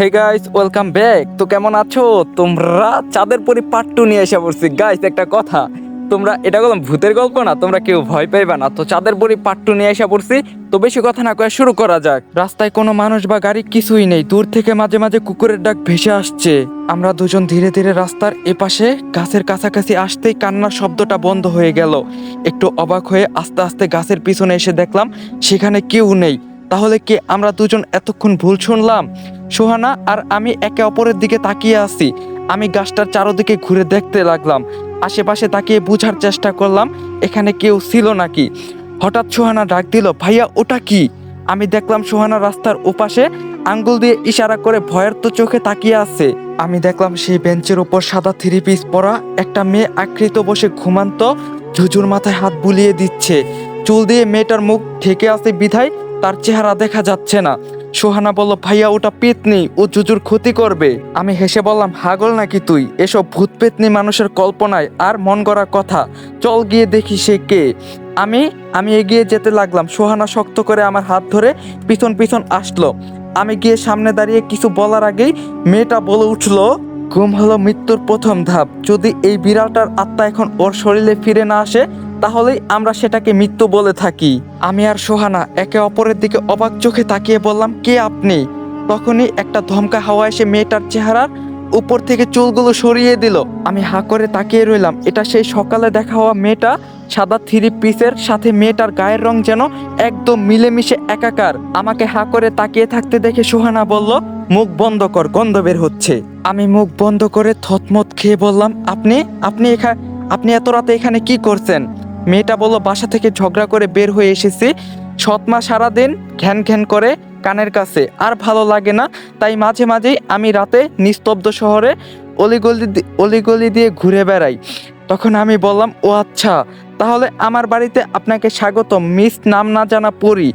Hey guys welcome back তো কেমন আছো? তোমরা চাঁদের পরি পার্ট টু নিয়ে এসে পড়ছি। গাইস একটা কথা। তোমরা, এটা বললাম ভূতের গল্প না, তোমরা কেউ ভয় পাইবা না। তো চাঁদের পরি পার্ট টু নিয়ে এসে পড়ছি। তো বেশি কথা না কয়ে শুরু করা যাক। রাস্তায় কোনো মানুষ বা গাড়ি কিছুই নেই। দূর থেকে মাঝে মাঝে কুকুরের ডাক ভেসে আসছে। আমরা দুজন ধীরে ধীরে রাস্তার এপাশে গাছের কাছাকাছি আসতেই কান্নার শব্দটা বন্ধ হয়ে গেল। একটু অবাক হয়ে আস্তে আস্তে গাছের পিছনে এসে দেখলাম, সেখানে কেউ নেই। তাহলে কি আমরা দুজন এতক্ষণ ভুল শুনলাম? সোহানা আর আমি একে অপরের দিকে তাকিয়ে আছি। আমি গাছটার চারোদিকে ঘুরে দেখতে লাগলাম। আশেপাশে তাকিয়ে বোঝার চেষ্টা করলাম, এখানে কেউ ছিল নাকি? হঠাৎ সোহানা ডাক দিল, ভাইয়া, ওটা কি? আমি দেখলাম সোহানা রাস্তার ওপাশে আঙ্গুল দিয়ে ইশারা করে ভয়ের তো চোখে তাকিয়ে আছে। আমি দেখলাম সেই বেঞ্চের ওপর সাদা থ্রি পিস পরা একটা মেয়ে আকৃত বসে ঘুমান্ত, ঝুঝুর মাথায় হাত বুলিয়ে দিচ্ছে। চুল দিয়ে মেয়েটার মুখ ঢেকে আছে বিধায় তার চেহারা দেখা যাচ্ছে না। সোহানা বলল, ভাইয়া, ওটা পেতনি, ও জুজুর ক্ষতি করবে। আমি হেসে বললাম, হাগল নাকি তুই? এসব ভূত পেতনি মানুষের কল্পনায় আর মন গড়া কথা। চল গিয়ে দেখি সে কে। আমি আমি এগিয়ে যেতে লাগলাম। সোহানা শক্ত করে আমার হাত ধরে পিছন পিছন আসলো। আমি গিয়ে সামনে দাঁড়িয়ে কিছু বলার আগেই মেয়েটা বলে উঠল, ঘুম হলো মৃত্যুর প্রথম ধাপ। যদি এই বিড়ালটার আত্মা এখন ওর শরীরে ফিরে না আসে তাহলেই আমরা সেটাকে মৃত্যু বলে থাকি। আমি আর সোহানা একে অপরের দিকে অবাক চোখে তাকিয়ে বললাম, কে আপনি? তখনই একটা ধমকা হাওয়া এসে মেয়েটার চেহারার উপর থেকে চুলগুলো সরিয়ে দিল। আমি হা করে তাকিয়ে রইলাম, এটা সেই সকালে দেখা হওয়া মেয়েটা সাদা থ্রি পিসের সাথে মেয়েটার গায়ের রং যেন একদম মিলেমিশে একাকার। আমাকে হা করে তাকিয়ে থাকতে দেখে সোহানা বলল, মুখ বন্ধ কর, গন্ধ বের হচ্ছে। আমি মুখ বন্ধ করে থতমত খেয়ে বললাম, আপনি আপনি এখানে আপনি এত রাতে এখানে কি করছেন? মেয়েটা বলল, বাসা থেকে ঝগড়া করে বের হয়ে এসেছি। সৎমা সারাদিন ঘ্যান ঘ্যান করে কানের কাছে। আর ভালো লাগে না। তাই মাঝে মাঝেই আমি রাতে নিস্তব্ধ শহরে অলিগলি অলিগলি দিয়ে ঘুরে বেড়াই। তখন আমি বললাম, ও আচ্ছা তাহলে আমার বাড়িতে আপনাকে স্বাগত মিস নাম না জানা পড়ি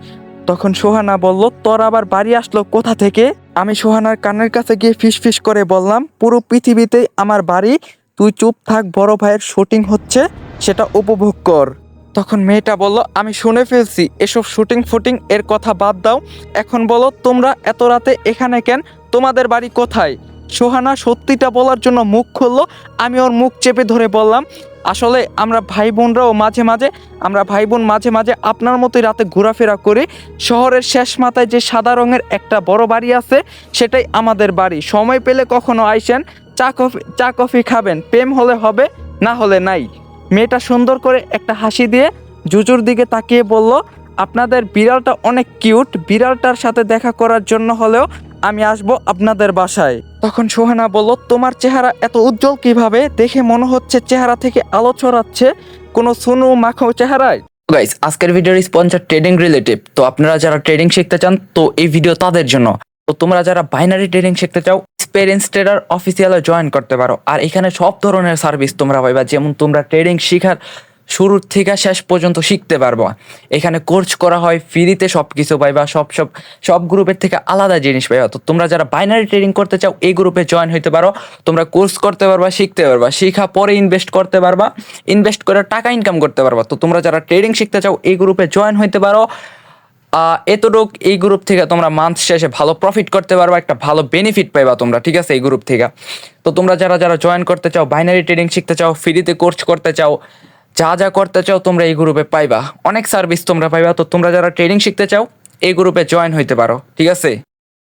তখন সোহানা বলল, তোর আবার বাড়ি আসলো কোথা থেকে? আমি সোহানার কানের কাছে গিয়ে ফিস ফিস করে বললাম, পুরো পৃথিবীতেই আমার বাড়ি। তুই চুপ থাক, বড় ভাইয়ের শুটিং হচ্ছে। সেটা উপভোগ কর। তখন মেয়েটা বলল, আমি শুনে ফেলছি, এসব শুটিং ফুটিং এর কথা বাদ দাও। এখন বলো, তোমরা এত রাতে এখানে কেন? তোমাদের বাড়ি কোথায়? সোহানা সত্যিটা বলার জন্য মুখ খুললো। আমি ওর মুখ চেপে ধরে বললাম, আসলে আমরা ভাই বোনরাও মাঝে মাঝে, আমরা ভাই বোন মাঝে মাঝে আপনার মতোই রাতে ঘোরাফেরা করি। শহরের শেষ মাথায় যে সাদা রঙের একটা বড় বাড়ি আছে, সেটাই আমাদের বাড়ি। সময় পেলে কখনো আইসেন, চা কফি চা কফি খাবেন, প্রেম হলে হবে, না হলে নাই। মেয়েটা সুন্দর করে একটা হাসি দিয়ে জুজুর দিকে তাকিয়ে বলল, আপনাদের বিড়ালটা অনেক কিউট। বিড়ালটার সাথে দেখা করার জন্য হলেও আমি আসব আপনাদের বাসায়। তখন সোহানা বলল, তোমার চেহারা এত উজ্জ্বল কীভাবে? দেখে মনে হচ্ছে চেহারা থেকে আলো ছড়াচ্ছে। কোনো সুনু মাখো চেহারায়? গাইস আজকের ভিডিওর স্পন্সর ট্রেডিং রিলেটিভ তো আপনারা যারা ট্রেডিং শিখতে চান, তো এই ভিডিও তাদের জন্য। তো তোমরা যারা বাইনারি ট্রেডিং শিখতে চাও এক্সপেরিয়েন্স ট্রেডার অফিসিয়ালে জয়েন করতে পারো। আর এখানে সব ধরনের সার্ভিস তোমরা পাইবা, যেমন তোমরা ট্রেডিং শিখার শুরুর থেকে শেষ পর্যন্ত শিখতে পারব। এখানে কোর্স করা হয় ফ্রিতে সব কিছু পাইবা, সব সব সব গ্রুপের থেকে আলাদা জিনিস পাইবা। তো তোমরা যারা বাইনারি ট্রেডিং করতে চাও, এই গ্রুপে জয়েন হইতে পারো। তোমরা কোর্স করতে পারবা, শিখতে পারবা। শিখা পরে ইনভেস্ট করতে পারবা। ইনভেস্ট করে টাকা ইনকাম করতে পারবা। তো তোমরা যারা ট্রেডিং শিখতে চাও, এই গ্রুপে জয়েন হইতে পারো। এতটুক এই গ্রুপ থেকে তোমরা মান্থ শেষে ভালো প্রফিট করতে পারবা, একটা ভালো বেনিফিট পাইবা তোমরা, ঠিক আছে, এই গ্রুপ থেকে। তো তোমরা যারা যারা জয়েন করতে চাও বাইনারি ট্রেডিং শিখতে চাও ফ্রিতে কোর্স করতে চাও, যা যা করতে চাও তোমরা এই গ্রুপে পাইবা। অনেক সার্ভিস তোমরা পাইবা, তো তোমরা যারা ট্রেডিং শিখতে চাও, এই গ্রুপে জয়েন হইতে পারো, ঠিক আছে?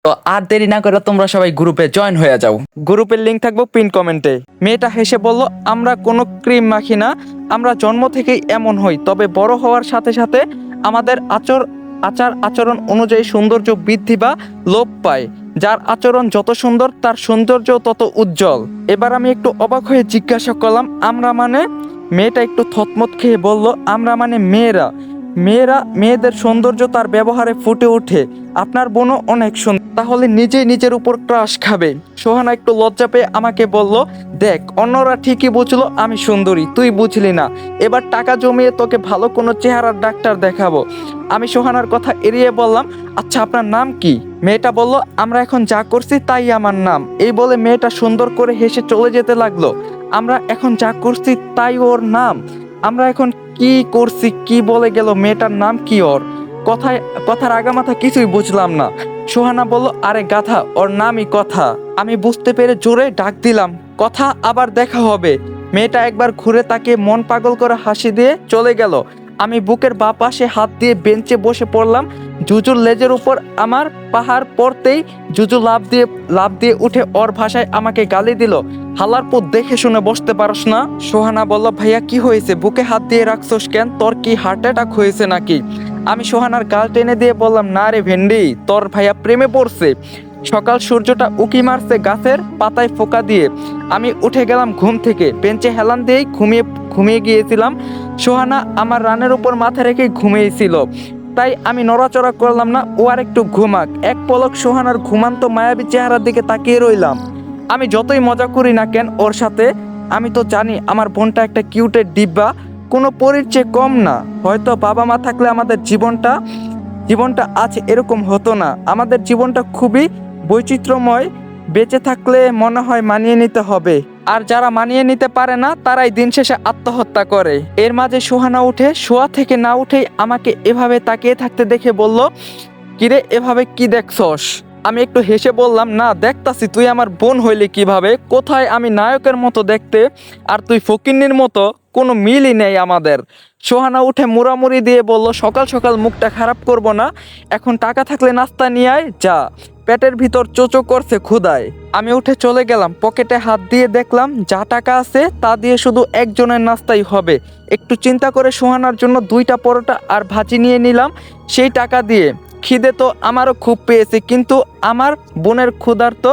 তো আর দেরি না করে তোমরা সবাই গ্রুপে জয়েন হয়ে যাও। গ্রুপের লিংক থাকব পিন কমেন্টে মেয়েটা হেসে বলল, আমরা কোনো ক্রিম মাখি না, আমরা জন্ম থেকেই এমন হই, তবে বড় হওয়ার সাথে সাথে আমাদের আচর আচার আচরণ অনুযায়ী সৌন্দর্য বৃদ্ধি বা লোপ পায়। যার আচরণ যত সুন্দর, তার সৌন্দর্য তত উজ্জ্বল। এবার আমি একটু অবাক হয়ে জিজ্ঞাসা করলাম, আমরা মানে? মেয়েটা একটু থতমত খেয়ে বলল, আমরা মানে মেয়েরা। মেয়েরা, মেয়েদের সৌন্দর্য তার ব্যবহারে ফুটে ওঠে। আপনার বোনও অনেক সুন্দর। তাহলে নিজেই নিজের উপর ক্রাশ খাবে। সোহানা একটু লজ্জা পেয়ে আমাকে বলল, দেখ, অন্যরা ঠিকই বুঝলো আমি সুন্দরী, তুই বুঝলি না। এবার টাকা জমিয়ে তোকে ভালো কোনো চেহারার ডাক্তার দেখাবো। আমি সোহানার কথা এড়িয়ে বললাম আচ্ছা আপনার নাম কি? মেয়েটা বলল, আমরা এখন যা করছি তাই আমার নাম। এই বলে মেয়েটা সুন্দর করে হেসে চলে যেতে লাগল। আমরা এখন যা করছি তাই ওর নাম। আমরা এখন কি করছি, কি বলে গেল, মেয়েটার নাম কি ওর? কথায়, কথার আগা মাথা কিছুই বুঝলাম না। সোহানা বলল, আরে গাথা ওর নামই কথা। আমি বুঝতে পেরে জোরে ডাক দিলাম, কথা আবার দেখা হবে। মেয়েটা একবার ঘুরে তাকে মন পাগল করে হাসি দিয়ে চলে গেল। আমি বুকের বা পাশে হাত দিয়ে বেঞ্চে বসে পড়লাম জুজুর লেজের উপর আমার পাহাড় পড়তেই জুজু লাভ দিয়ে লাভ দিয়ে উঠে ওর ভাষায় আমাকে গালি দিল। হালার পর দেখে শুনে বসতে পারস না। সোহানা বলল, ভাইয়া, কি হয়েছে? বুকে হাত দিয়ে রাখছোস কেন? তোর কি হার্ট অ্যাটাক হয়েছে নাকি? আমি সোহানার গাল টেনে দিয়ে বললাম, না রে ভেন্ডি, তোর ভাইয়া প্রেমে পড়ছে। সকাল সূর্যটা উকি মারছে গাছের পাতায় ফোকা দিয়ে। আমি উঠে গেলাম ঘুম থেকে। বেঞ্চে হেলান দিয়েই ঘুমিয়ে ঘুমিয়ে গিয়েছিলাম। সোহানা আমার রানের উপর মাথা রেখে ঘুমিয়েছিল। তাই আমি নড়াচড়া করলাম না, ও আর একটু ঘুমাক। এক পলক সোহানার ঘুমান্ত মায়াবী চেহারার দিকে তাকিয়ে রইলাম। আমি যতই মজা করি না কেন, ওর সাথে, আমি তো জানি আমার বোনটা একটা কিউটের ডিব্বা, কোনো পরীর চেয়ে কম না। হয়তো বাবা মা থাকলে আমাদের জীবনটা জীবনটা আজ এরকম হতো না। আমাদের জীবনটা খুবই বৈচিত্র্যময়, বেঁচে থাকলে মনে হয় মানিয়ে নিতে হবে। আর যারা মানিয়ে নিতে পারে না, তারাই দিন শেষে আত্মহত্যা করে। এর মাঝে সোহানা উঠে শোয়া থেকে না উঠেই আমাকে এভাবে তাকিয়ে থাকতে দেখে বলল, কিরে, এভাবে কি দেখছস? আমি একটু হেসে বললাম, না, দেখতাছি, তুই আমার বোন হইলি কীভাবে? কোথায় আমি নায়কের মতো দেখতে? আর তুই ফকিন্নির মতো? কোনো মিলই নেই আমাদের। সোহানা উঠে মুড়ামুড়ি দিয়ে বলল, সকাল সকাল মুখটা খারাপ করব না। এখন টাকা থাকলে নাস্তা নিয়ে আয়, যা। পেটের ভিতর চোচো করছে ক্ষুদায় আমি উঠে চলে গেলাম, পকেটে হাত দিয়ে দেখলাম যা টাকা আছে তা দিয়ে শুধু একজনের নাস্তাই হবে। একটু চিন্তা করে সোহানার জন্য দুইটা পরোটা আর ভাজি নিয়ে নিলাম সেই টাকা দিয়ে। খিদে তো আমারও খুব পেয়েছে, কিন্তু আমার বোনের ক্ষুধার তো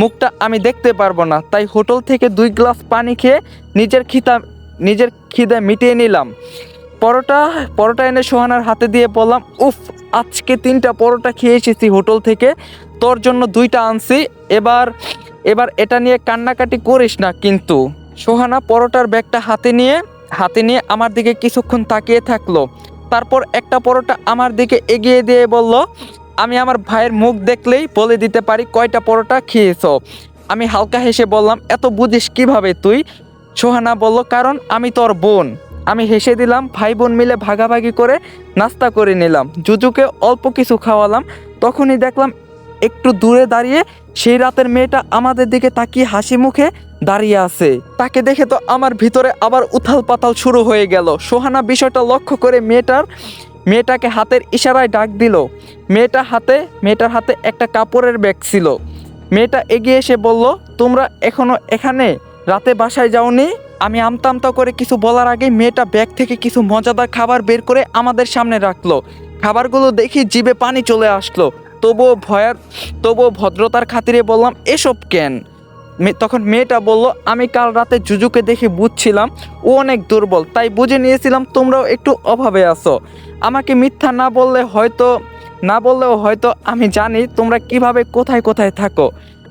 মুখটা আমি দেখতে পারব না। তাই হোটেল থেকে দুই গ্লাস পানি খেয়ে নিজের খিদা নিজের খিদে মিটিয়ে নিলাম। পরোটা পরোটা এনে সোহানার হাতে দিয়ে বললাম, উফ আজকে তিনটা পরোটা খেয়ে এসেছি হোটেল থেকে। তোর জন্য দুইটা আনছি। এবার এবার এটা নিয়ে কান্নাকাটি করিস না কিন্তু। সোহানা পরোটার ব্যাগটা হাতে নিয়ে হাতে নিয়ে আমার দিকে কিছুক্ষণ তাকিয়ে থাকল। তারপর একটা পরোটা আমার দিকে এগিয়ে দিয়ে বলল, আমি আমার ভাইয়ের মুখ দেখলেই বলে দিতে পারি কয়টা পরোটা খেয়েছো? আমি হালকা হেসে বললাম, এত বুঝিস কীভাবে তুই? সোহানা বলল, কারণ আমি তোর বোন। আমি হেসে দিলাম ভাই বোন মিলে ভাগাভাগি করে নাস্তা করে নিলাম। জুজুকে অল্প কিছু খাওয়ালাম। তখনই দেখলাম একটু দূরে দাঁড়িয়ে সেই রাতের মেয়েটা আমাদের দিকে তাকিয়ে হাসি মুখে দাঁড়িয়ে আছে। তাকে দেখে তো আমার ভিতরে আবার উথাল পাতাল শুরু হয়ে গেল। সোহানা বিষয়টা লক্ষ্য করে মেয়েটার, মেয়েটাকে হাতের ইশারায় ডাক দিল। মেয়েটা হাতে, মেয়েটার হাতে একটা কাপড়ের ব্যাগ ছিল। মেয়েটা এগিয়ে এসে বলল, তোমরা এখনও এখানে? রাতে বাসায় যাওনি? আমি আমতা আমতা করে কিছু বলার আগে মেয়েটা ব্যাগ থেকে কিছু মজাদার খাবার বের করে আমাদের সামনে রাখল। খাবারগুলো দেখি জিভে পানি চলে আসলো। তবুও ভয়ার, তবুও ভদ্রতার খাতিরে বললাম, এসব কেন? তখন মেয়েটা বলল, আমি কাল রাতে জুজুকে দেখে বুঝছিলাম, ও অনেক দুর্বল, তাই বুঝে নিয়েছিলাম তোমরাও একটু অভাবে আছো। আমাকে মিথ্যা না বললে হয়তো, না বললেও হয়তো আমি জানি তোমরা কীভাবে কোথায় কোথায় থাকো।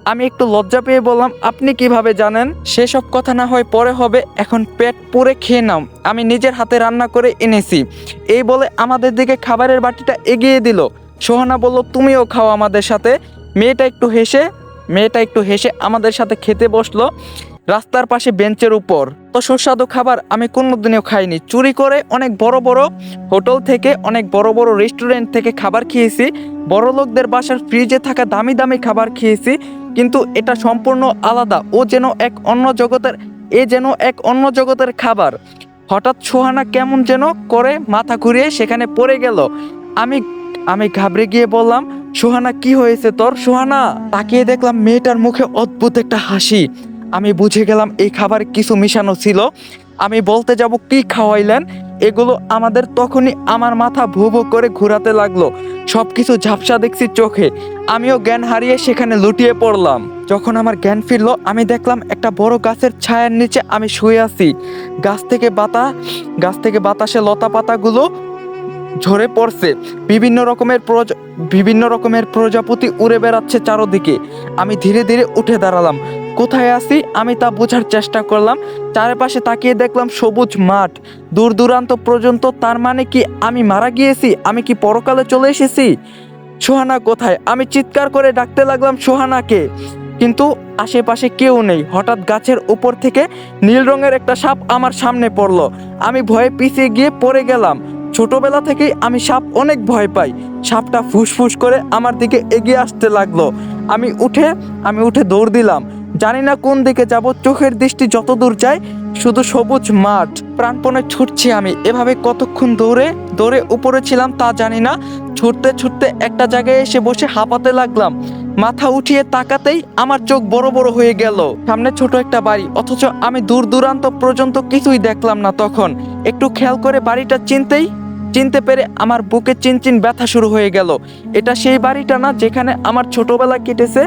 আমি একটু লজ্জা পেয়ে বললাম, আপনি কীভাবে জানেন? সেসব কথা না হয় পরে হবে। এখন পেট পুরে খেয়ে নাও। আমি নিজের হাতে রান্না করে এনেছি। এই বলে আমাদের দিকে খাবারের বাটিটা এগিয়ে দিল। সোহানা বলল, তুমিও খাও আমাদের সাথে। মেয়েটা একটু হেসে, মেয়েটা একটু হেসে আমাদের সাথে খেতে বসল রাস্তার পাশে বেঞ্চের উপর। তো সুস্বাদু খাবার, আমি কোনোদিনও খাইনি। চুরি করে অনেক বড় বড় হোটেল থেকে, অনেক বড় বড় রেস্টুরেন্ট থেকে খাবার খেয়েছি। বড় লোকদের বাসার ফ্রিজে থাকা দামি দামি খাবার খেয়েছি। কিন্তু এটা সম্পূর্ণ আলাদা। ও যেন এক অন্য জগতের, এ যেন এক অন্য জগতের খাবার। হঠাৎ সোহানা কেমন যেন করে মাথা ঘুরিয়ে সেখানে পড়ে গেল। আমি আমি ঘাবড়ে গিয়ে বললাম, সোহানা, কি হয়েছে তোর? সোহানা! তাকিয়ে দেখলাম মেয়েটার মুখে অদ্ভুত একটা হাসি। আমি বুঝে গেলাম এই খাবার কিছু মিশানো ছিল। আমি বলতে যাব, কি খাওয়াইলেন? এগুলো আমাদের তখনই আমার মাথা ভু ভু করে ঘোরাতে লাগল। সব কিছু ঝাপসা দেখছি চোখে। আমিও জ্ঞান হারিয়ে সেখানে লুটিয়ে পড়লাম। যখন আমার জ্ঞান ফিরলো, আমি দেখলাম একটা বড় গাছের ছায়ার নিচে আমি শুয়ে আছি। গাছ থেকে বাতা, গাছ থেকে বাতাসে লতা পাতাগুলো ঝরে পড়ছে। বিভিন্ন রকমের প্রজ, বিভিন্ন রকমের প্রজাপতি উড়ে বেড়াচ্ছে চারোদিকে। আমি ধীরে ধীরে উঠে দাঁড়ালাম। কোথায় আছি? আমি তা বোঝার চেষ্টা করলাম। চারপাশে তাকিয়ে দেখলাম সবুজ মাঠ। দূর দূরান্ত পর্যন্ত তার মানে কি আমি মারা গিয়েছি? আমি কি পরকালে চলে এসেছি? সোহানা কোথায়? আমি চিৎকার করে ডাকতে লাগলাম সোহানাকে। কিন্তু আশেপাশে কেউ নেই। হঠাৎ গাছের উপর থেকে নীল রঙের একটা সাপ আমার সামনে পড়ল। আমি ভয়ে পিছিয়ে গিয়ে পড়ে গেলাম। ছোটবেলা থেকেই আমি সাপ অনেক ভয় পাই। সাপটা ফুসফুস করে আমার দিকে এগিয়ে আসতে লাগল। আমি উঠে আমি উঠে দৌড় দিলাম। জানি না কোন দিকে যাব, চোখের দৃষ্টি যত দূর যায়, শুধু সবুজ মাঠ। প্রাণপণে ছুটছি আমি। এভাবে কতক্ষণ দৌড়ে দৌড়ে উপরে ছিলাম তা জানি না। ছুটতে ছুটতে একটা জায়গায় এসে বসে হাঁপাতে লাগলাম। মাথা উঠিয়ে তাকাতেই আমার চোখ বড় বড় হয়ে গেল। সামনে ছোট একটা বাড়ি, অথচ আমি দূর দূরান্ত পর্যন্ত কিছুই দেখলাম না তখন। একটু খেয়াল করে বাড়িটা চিনতেই চিনতে পেরে আমার বুকে চিনচিন ব্যথা শুরু হয়ে গেল। এটা সেই বাড়িটা না যেখানে আমার ছোটবেলা কেটেছে।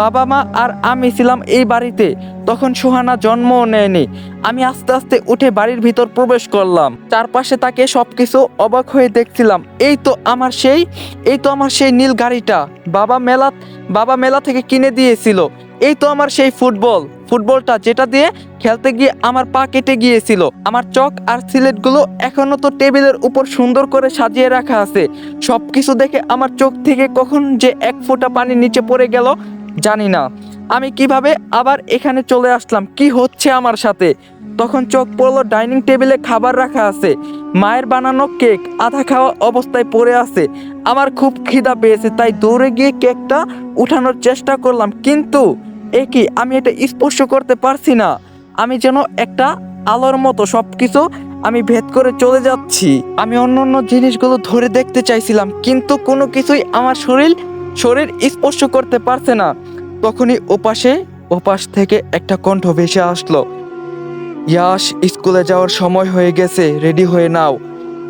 বাবা মা আর আমি ছিলাম এই বাড়িতে। তখন সুহানা জন্মও নেয়নি। আমি আস্তে আস্তে উঠে বাড়ির ভিতর প্রবেশ করলাম। চারপাশে তাকে সবকিছু অবাক হয়ে দেখছিলাম। এই তো আমার সেই, এই তো আমার সেই নীল গাড়িটা। বাবা মেলা বাবা মেলা থেকে কিনে দিয়েছিল। এই তো আমার সেই ফুটবল। ফুটবলটা যেটা দিয়ে খেলতে গিয়ে আমার পা কেটে গিয়েছিল। আমার চক আর সিলেটগুলো এখনও তো টেবিলের উপর সুন্দর করে সাজিয়ে রাখা আছে। সব কিছু দেখে আমার চোখ থেকে কখন যে এক ফোঁটা পানি নিচে পড়ে গেল, জানি না। আমি কীভাবে আবার এখানে চলে আসলাম? কি হচ্ছে আমার সাথে? তখন চোখ পড়ল ডাইনিং টেবিলে খাবার রাখা আছে। মায়ের বানানো কেক, আধা খাওয়া অবস্থায় পড়ে আছে। আমার খুব খিদা পেয়েছে, তাই দৌড়ে গিয়ে কেকটা উঠানোর চেষ্টা করলাম। কিন্তু, এ কি, আমি এটা স্পর্শ করতে পারছি না। আমি যেন একটা আলোর মতো সব কিছু আমি ভেদ করে চলে যাচ্ছি। আমি অন্য অন্য জিনিসগুলো ধরে দেখতে চাইছিলাম, কিন্তু কোনো কিছুই আমার শরীর শরীর স্পর্শ করতে পারছে না। তখনই ওপাশে, ওপাশ থেকে একটা কণ্ঠ ভেসে আসলো। ইয়াস স্কুলে যাওয়ার সময় হয়ে গেছে, রেডি হয়ে নাও।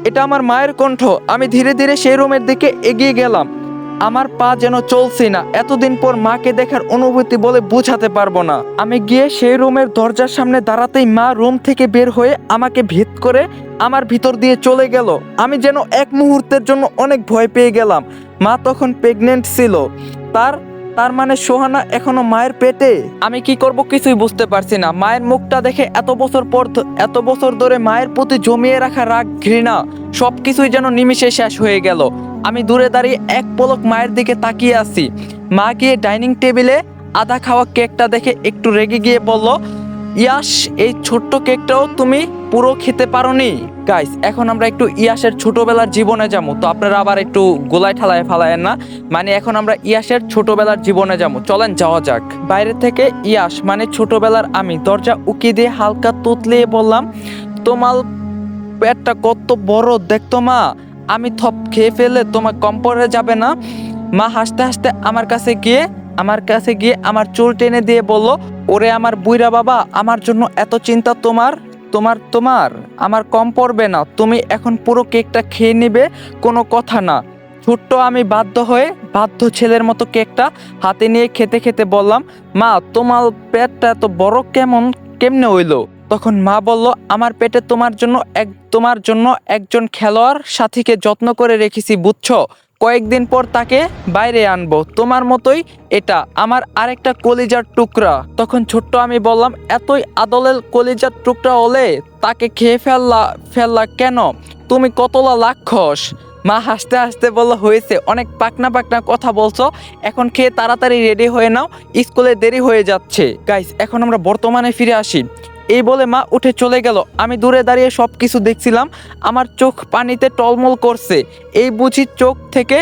এটা আমার মায়ের কণ্ঠ। আমি ধীরে ধীরে সেই রুমের দিকে এগিয়ে গেলাম। আমার পা যেন চলছে না। এতদিন পর মাকে দেখার অনুভূতি বলে বোঝাতে পারব না। আমি গিয়ে সেই রুমের দরজার সামনে দাঁড়াতেই মা রুম থেকে বের হয়ে আমাকে ভেদ করে আমার ভিতর দিয়ে চলে গেল। আমি যেন এক মুহূর্তের জন্য অনেক ভয় পেয়ে গেলাম। মা তখন প্রেগনেন্ট ছিল। তার তার মানে সোহানা এখনও মায়ের পেটে? আমি কি করব কিছুই বুঝতে পারছি না। মায়ের মুখটা দেখে এত বছর পর এত বছর ধরে মায়ের প্রতি জমিয়ে রাখা রাগ, ঘৃণা সব কিছুই যেন নিমিষে শেষ হয়ে গেল। আমি দূরে দাঁড়িয়ে এক পলক মায়ের দিকে তাকিয়ে আছি। মা গিয়ে ডাইনিং টেবিলে আধা খাওয়া কেকটা দেখে একটু রেগে গিয়ে বলল ইয়াস এই ছোট্ট কেকটাও তুমি পুরো খেতে পারোনি। গাইস এখন আমরা একটু ইয়াসের ছোটবেলার জীবনে যাব। তো আপনারা আবার একটু গোলায় ঠালায় ফালায়েন না। মানে এখন আমরা ইয়াসের ছোটবেলার জীবনে যাব। চলেন, যাওয়া যাক। বাইরে থেকে ইয়াস মানে ছোটবেলার আমি, দরজা উকি দিয়ে হালকা তুতলিয়ে বললাম, তোমার পেটটা কত বড় দেখতো মা। আমি থপ খেয়ে ফেলে তোমার কম পড়ে যাবে না। মা হাসতে হাসতে আমার কাছে গিয়ে, আমার কাছে গিয়ে আমার চুল টেনে দিয়ে বলল ওরে আমার বুইরা বাবা, আমার জন্য এত চিন্তা তোমার? তোমার তোমার, আমার কম পড়বে না। তুমি এখন পুরো কেকটা খেয়ে নিবে, কোনো কথা না। ছোট্ট আমি বাধ্য হয়ে বাধ্য ছেলের মতো কেকটা হাতে নিয়ে খেতে খেতে বললাম, মা, তোমার পেটটা এত বড় কেমন, কেমনে হইল? তখন মা বলল, আমার পেটে তোমার জন্য এক, তোমার জন্য একজন খেলোয়াড় সাথীকে যত্ন করে রেখেছি, বুঝছ? কয়েকদিন পর তাকে বাইরে আনব। তোমার মতোই এটা আমার আরেকটা কলিজার টুকরা। তখন ছোট্ট আমি বললাম, এতই আদলের কলিজার টুকরা হলে তাকে খেয়ে ফেললা ফেললা কেন? তুমি কতলা লাক্ষস? মা হাসতে হাসতে বলল, হয়েছে, অনেক পাকনা পাকনা কথা বলছো। এখন খেয়ে তাড়াতাড়ি রেডি হয়ে নাও। স্কুলে দেরি হয়ে যাচ্ছে। গাইস এখন আমরা বর্তমানে ফিরে আসি। এই বলে মা উঠে চলে গেল। আমি দূরে দাঁড়িয়ে সব কিছু দেখছিলাম। আমার চোখ পানিতে টলমল করছে। এই বুঝি চোখ থেকে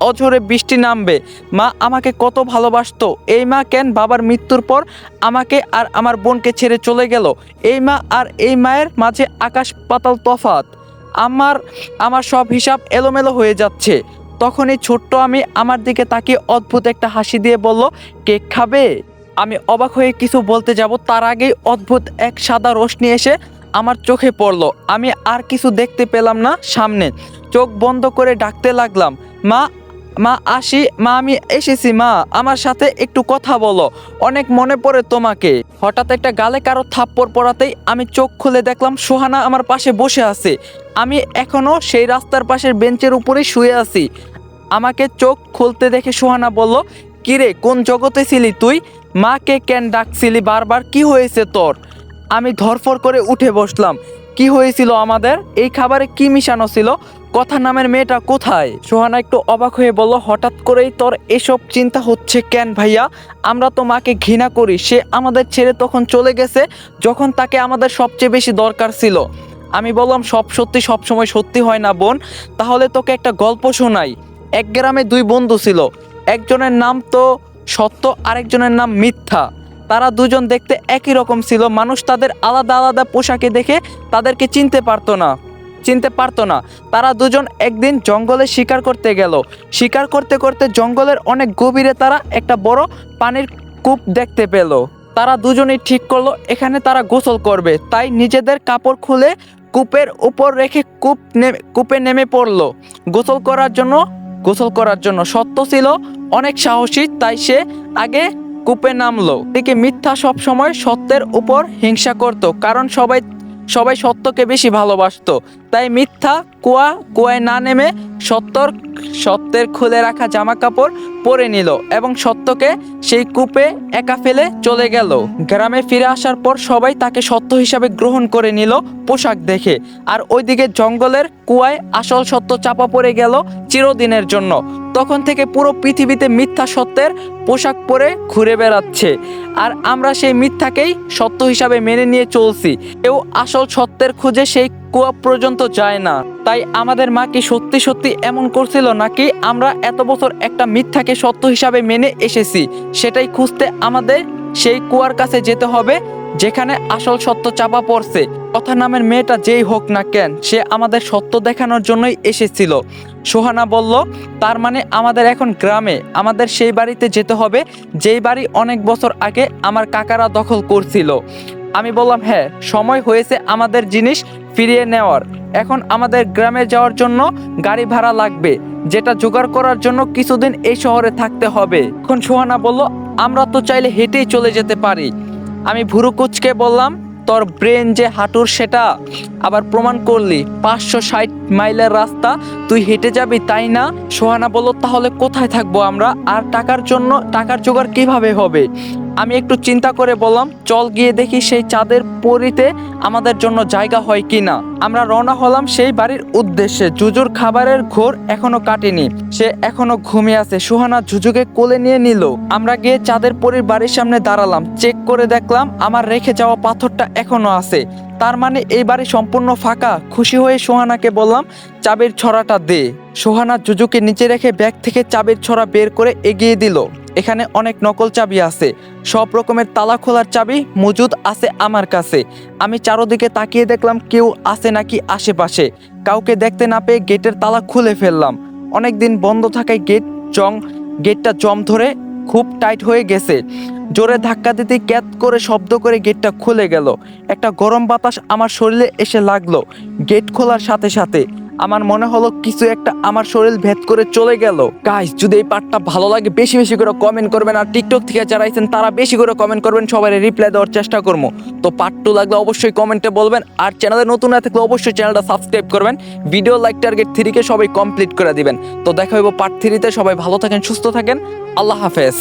অঝরে বৃষ্টি নামবে। মা আমাকে কত ভালোবাসতো। এই মা কেন বাবার মৃত্যুর পর আমাকে আর আমার বোনকে ছেড়ে চলে গেল? এই মা আর এই মায়ের মাঝে আকাশ পাতাল তফাত আমার আমার সব হিসাব এলোমেলো হয়ে যাচ্ছে। তখনই ছোট্ট আমি আমার দিকে তাকিয়ে অদ্ভুত একটা হাসি দিয়ে বলল, কেক খাবে? আমি অবাক হয়ে কিছু বলতে যাব, তার আগেই অদ্ভুত এক সাদা রোশনি এসে আমার চোখে পড়ল। আমি আর কিছু দেখতে পেলাম না সামনে। চোখ বন্ধ করে ডাকতে লাগলাম, মা মা, আসি, মা, আমি এসেছি, মা, আমার সাথে একটু কথা বলো, অনেক মনে পড়ে তোমাকে। হঠাৎ একটা গালে কারও থাপ্পড় পড়াতেই আমি চোখ খুলে দেখলাম সোহানা আমার পাশে বসে আছে। আমি এখনও সেই রাস্তার পাশের বেঞ্চের উপরেই শুয়ে আছি। আমাকে চোখ খুলতে দেখে সোহানা বলল, কিরে, কোন জগতে ছিলি তুই? মাকে কেন ডাকছিলি বারবার? কি হয়েছে তোর? আমি ধরফর করে উঠে বসলাম। কি হয়েছিল আমাদের? এই খাবারে কি মিশানো ছিল? কথা নামের মেয়েটা কোথায়? সোহানা একটু অবাক হয়ে বলল, হঠাৎ করেই তোর এসব চিন্তা হচ্ছে কেন ভাইয়া? আমরা তো মাকে ঘৃণা করি। সে আমাদের ছেড়ে তখন চলে গেছে যখন তাকে আমাদের সবচেয়ে বেশি দরকার ছিল। আমি বললাম, সব সত্যি, সব সময় সত্যি হয় না বোন। তাহলে তোকে একটা গল্প শোনাই। এক গ্রামে দুই বন্ধু ছিল। একজনের নাম তো সত্য আরেকজনের নাম মিথ্যা। তারা দুজন দেখতে একই রকম ছিল, মানুষ তাদের আলাদা আলাদা পোশাকে দেখে তাদেরকে চিনতে পারতো না। চিনতে পারতো না। তারা দুজন একদিন জঙ্গলে শিকার করতে গেল। শিকার করতে করতে জঙ্গলের অনেক গভীরে তারা একটা বড় পানির কূপ দেখতে পেল। তারা দুজনেই ঠিক করল, এখানে তারা গোসল করবে। তাই নিজেদের কাপড় খুলে কূপের উপর রেখে কূপ নেমে কূপে নেমে পড়ল। গোসল করার জন্য গোসল করার জন্য সত্য ছিল, অনেক সাহসী, তাই সে আগে কূপে নামলো। দিকে মিথ্যা সব সময় সত্যের উপর হিংসা করত, কারণ সবাই সবাই সত্যকে বেশি ভালোবাসতো। তাই মিথ্যা, কুয়া, কুয়ায় না নেমে সত্যর সত্যের খুলে রাখা জামা কাপড় পরে নিল এবং সত্যকে সেই কূপে একা ফেলে চলে গেল। গ্রামে ফিরে আসার পর সবাই তাকে সত্য হিসাবে গ্রহণ করে নিল পোশাক দেখে। আর ওইদিকে জঙ্গলের কুয়ায় আসল সত্য চাপা পড়ে গেল চিরদিনের জন্য। তখন থেকে পুরো পৃথিবীতে মিথ্যা সত্যের পোশাক পরে ঘুরে বেড়াচ্ছে। আর আমরা সেই মিথ্যাকেই সত্য হিসাবে মেনে নিয়ে চলছি। কেউ আসল সত্যের খুঁজে সেই কুয়া পর্যন্ত যায় না। তাই আমাদের মা কি সত্যি সত্যি এমন করছিল নাকি আমরা এত বছর একটা মিথ্যাকে সত্য হিসাবে মেনে এসেছি, সেটাই খুঁজতে আমাদের সেই কুয়ার কাছে যেতে হবে, যেখানে আসল সত্য চাপা পড়ছে। কথা নামের মেয়েটা যেই হোক না কেন, সে আমাদের সত্য দেখানোর জন্যই এসেছিল। সোহানা বলল, তার মানে আমাদের এখন গ্রামে, আমাদের সেই বাড়িতে যেতে হবে, যেই বাড়ি অনেক বছর আগে আমার কাকারা দখল করছিল। আমি বললাম হ্যাঁ সময় হয়েছে আমাদের জিনিস ফিরিয়ে নেওয়ার। এখন আমাদের গ্রামে যাওয়ার জন্য গাড়ি ভাড়া লাগবে, যেটা জোগাড় করার জন্য কিছুদিন এই শহরে থাকতে হবে। এখন সোহানা বলল, আমরা তো চাইলে হেঁটেই চলে যেতে পারি। আমি ভুরু কুচকে বললাম তোর ব্রেন যে হাঁটুর সেটা। আবার প্রমাণ করলি, পাঁচশো ষাট মাইলের রাস্তা, তুই হেঁটে যাবি তাই না? সোহানা বলল, তাহলে কোথায় থাকব আমরা? আর টাকার জন্য, টাকার জোগাড় কীভাবে হবে? আমি একটু চিন্তা করে বললাম, চল গিয়ে দেখি সেই চাঁদের পরিতে আমাদের জন্য জায়গা হয় কি না আমরা রওনা হলাম সেই বাড়ির উদ্দেশ্যে। জুজুর খাবারের ঘোর এখনও কাটেনি। সে এখনও ঘুমিয়ে আছে। সুহানা জুজুকে কোলে নিয়ে নিল। আমরা গিয়ে চাঁদের পরীর বাড়ির সামনে দাঁড়ালাম। চেক করে দেখলাম আমার রেখে যাওয়া পাথরটা এখনও আছে। তার মানে এই বাড়ি সম্পূর্ণ ফাঁকা। খুশি হয়ে সোহানাকে বললাম, চাবির ছড়াটা দে। সোহানা জুজুকে নিচে রেখে ব্যাগ থেকে চাবির ছড়া বের করে এগিয়ে দিল। এখানে অনেক নকল চাবি আছে। সব রকমের তালা খোলার চাবি মজুদ আছে আমার কাছে। আমি চারোদিকে তাকিয়ে দেখলাম কেউ আছে নাকি আশেপাশে। কাউকে দেখতে না পেয়ে গেটের তালা খুলে ফেললাম। অনেক দিন বন্ধ থাকায় গেট জং গেটটা জম ধরে খুব টাইট হয়ে গেছে। জোরে ধাক্কা দিতে ক্যাত করে শব্দ করে গেটটা খুলে গেল। একটা গরম বাতাস আমার শরীরে এসে লাগল। গেট খোলার সাথে সাথে আমার মনে হলো কিছু একটা আমার শরীর ভেদ করে চলে গেল। গাইস যদি এই পার্টটা ভালো লাগে, বেশি বেশি করে কমেন্ট করবেন আর টিকটক থেকে যারা আইছেন, তারা বেশি করে কমেন্ট করবেন, সবাই রিপ্লাই দেওয়ার চেষ্টা করব। তো পার্ট টু লাগলে অবশ্যই কমেন্টে বলবেন, আর চ্যানেলে নতুন না থাকলে অবশ্যই চ্যানেলটা সাবস্ক্রাইব করবেন। ভিডিও লাইক টার্গেট থ্রিকে সবাই কমপ্লিট করে দিবেন। তো দেখা হইব পার্ট থ্রিতে সবাই ভালো থাকেন, সুস্থ থাকেন, আল্লাহ হাফেজ।